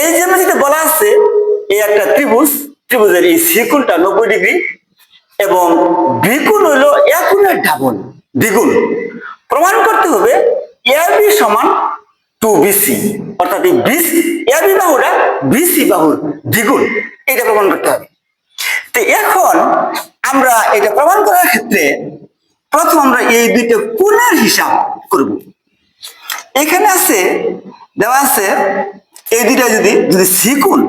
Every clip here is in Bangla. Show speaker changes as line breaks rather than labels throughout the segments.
এই যে যেটা বলা আছে, এই একটা ত্রিভুজ, ত্রিভুজের এই সিকুলটা নব্বই ডিগ্রি এবং দ্বিগুণ হইল একুনের ডাবল, দ্বিগুণ। প্রমাণ করতে হবে এবি সমান টু বিসি অর্থাৎ এই বিস এবি বাহুটা বিসি বাহুর দ্বিগুণ এটা প্রমাণ করতে হবে। তো এখন আমরা এটা প্রমাণ করার ক্ষেত্রে প্রথম আমরা এই দুইটা কোণের হিসাব করব। এখানে আছে, দেওয়া আছে এই দুইটা যদি যদি সিকুন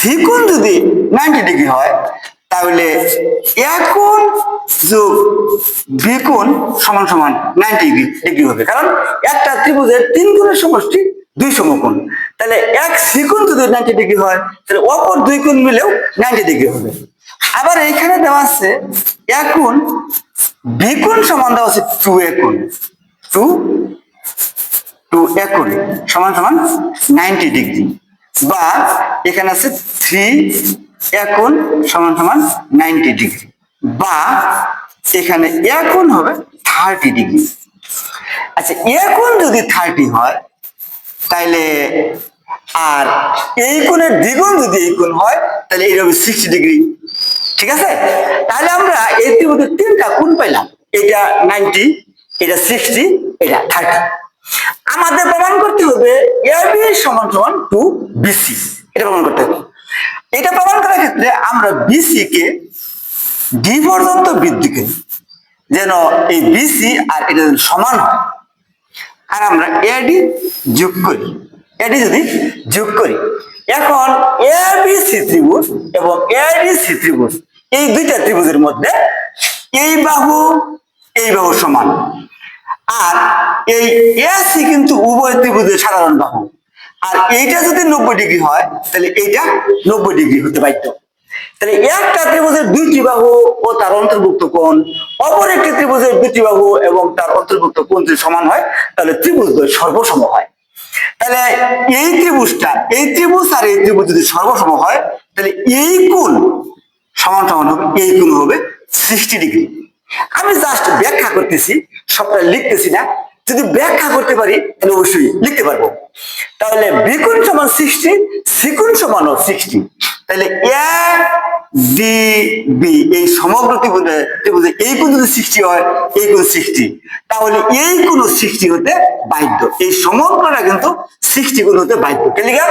সিকুন যদি নাইনটি ডিগ্রি হয়, তাহলে একন যোগ বিকুণ সমান সমান নাইনটি ডিগ্রি হবে। কারণ একটা ত্রিভুজের তিন গুণের সমষ্টি দুই সমকোণ। তাহলে এক সিকুণ যদি নাইনটি ডিগ্রি হয়, তাহলে অপর দুই কোণ মিলেও নাইনটি ডিগ্রি হবে। আবার এইখানে দেওয়া আছে একন বিকুণ সমান দেওয়া আছে টু একন টু টু একন সমান সমান নাইনটি ডিগ্রি বা এখানে আছে থ্রি একন সমান সমান নাইনটি ডিগ্রি বা এখানে একন হবে থার্টি ডিগ্রি আচ্ছা একন যদি থার্টি হয়, তাইলে আর এই কোণের দ্বিগুণ যদি এই কোণ হয় তাহলে এই হবে সিক্সটি ডিগ্রি ঠিক আছে? তাহলে আমরা এই ত্রিভুজের তিনটা কোণ পাইলাম। এটা নাইনটি এটা সিক্সটি এটা থার্টি আমাদের প্রমাণ করতে হবে এবি সমান সমান টু বিসি। এটা প্রমাণ করতে হবে। এটা প্রমাণ করার ক্ষেত্রে আমরা বিসি কে ডি পর্যন্ত বৃদ্ধি করি, যেন এই বিসি আর এটা যেন সমান হয়। আর আমরা এডি যোগ করি। এডি যদি যোগ করি, এখন এ বি সি ত্রিভুজ এবং এডি সি ত্রিভুজ, এই দুইটা ত্রিভুজের মধ্যে এই বাহু এই বাহু সমান। আর এই এসি কিন্তু উভয় ত্রিভুজের সাধারণ বাহু। আর এইটা যদি নব্বই ডিগ্রি হয়, তাহলে এইটা নব্বই ডিগ্রি হতে বাধ্য তাহলে একটা ত্রিভুজের দুইটি বাহু ও তার অন্তর্ভুক্ত কোণ, অপর একটি ত্রিভুজের দুটি বাহু এবং তার অন্তর্ভুক্ত কোণ যদি সমান হয়, তাহলে ত্রিভুজ সর্বসম হয়। তাহলে এই ত্রিভুজটা, এই ত্রিভুজ আর এই ত্রিভুজ যদি সর্বসম হয়, তাহলে এই কোণ সমান সমান হবে, এই কোণ হবে সিক্সটি ডিগ্রি। আমি জাস্ট ব্যাখ্যা করতেছি সবটা লিখতেছি না, যদি ব্যাখ্যা করতে পারি, তাহলে অবশ্যই লিখতে পারব। তাহলে বিকুণ সমান সিক্সটি সিকুণ সমান সিক্সটি তাহলে বি এই সমগ্র ত্রিভুজে এই কোণ যদি সিক্সটি হয়, এই কোণ সিক্সটি তাহলে এই কোণ সিক্সটি হতে বাধ্য। এই সমগ্রটা কিন্তু সিক্সটি গুণ হতে বাধ্য। কেলিগা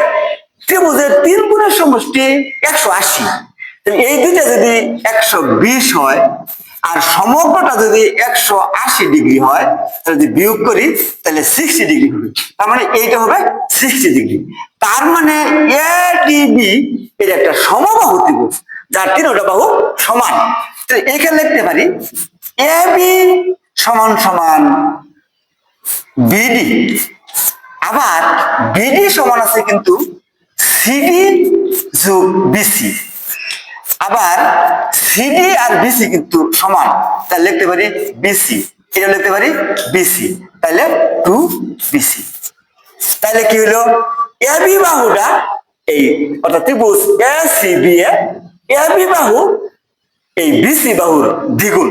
ত্রিভুজের তিন গুণের সমষ্টি একশো আশি। এই দুইটা যদি একশো বিশ হয় আর সমগ্রটা যদি একশো আশি ডিগ্রি হয়, তাহলে যদি বিয়োগ করি, তাহলে সিক্সটি ডিগ্রি হবে। তার মানে এইটা হবে সিক্সটি ডিগ্রি। তার মানে এ বি এর একটা সমবাহু ত্রিভুজ যার তিনটা বাহু সমান। তো এখানে লিখতে পারি এ বি সমান সমান বিডি আবার বিডি সমান আছে কিন্তু সিডি যোগ বিসি আবার সিডি আর বিসি কিন্তু সমান। তাহলে লিখতে পারি বিসি এটা লিখতে পারি? বিসি তাহলে টু বিসি তাহলে কি হলো? এবি বাহুটা এই, অর্থাৎ ত্রিভুজ A C B A AB বাহু এই বিসি বাহুর দ্বিগুণ।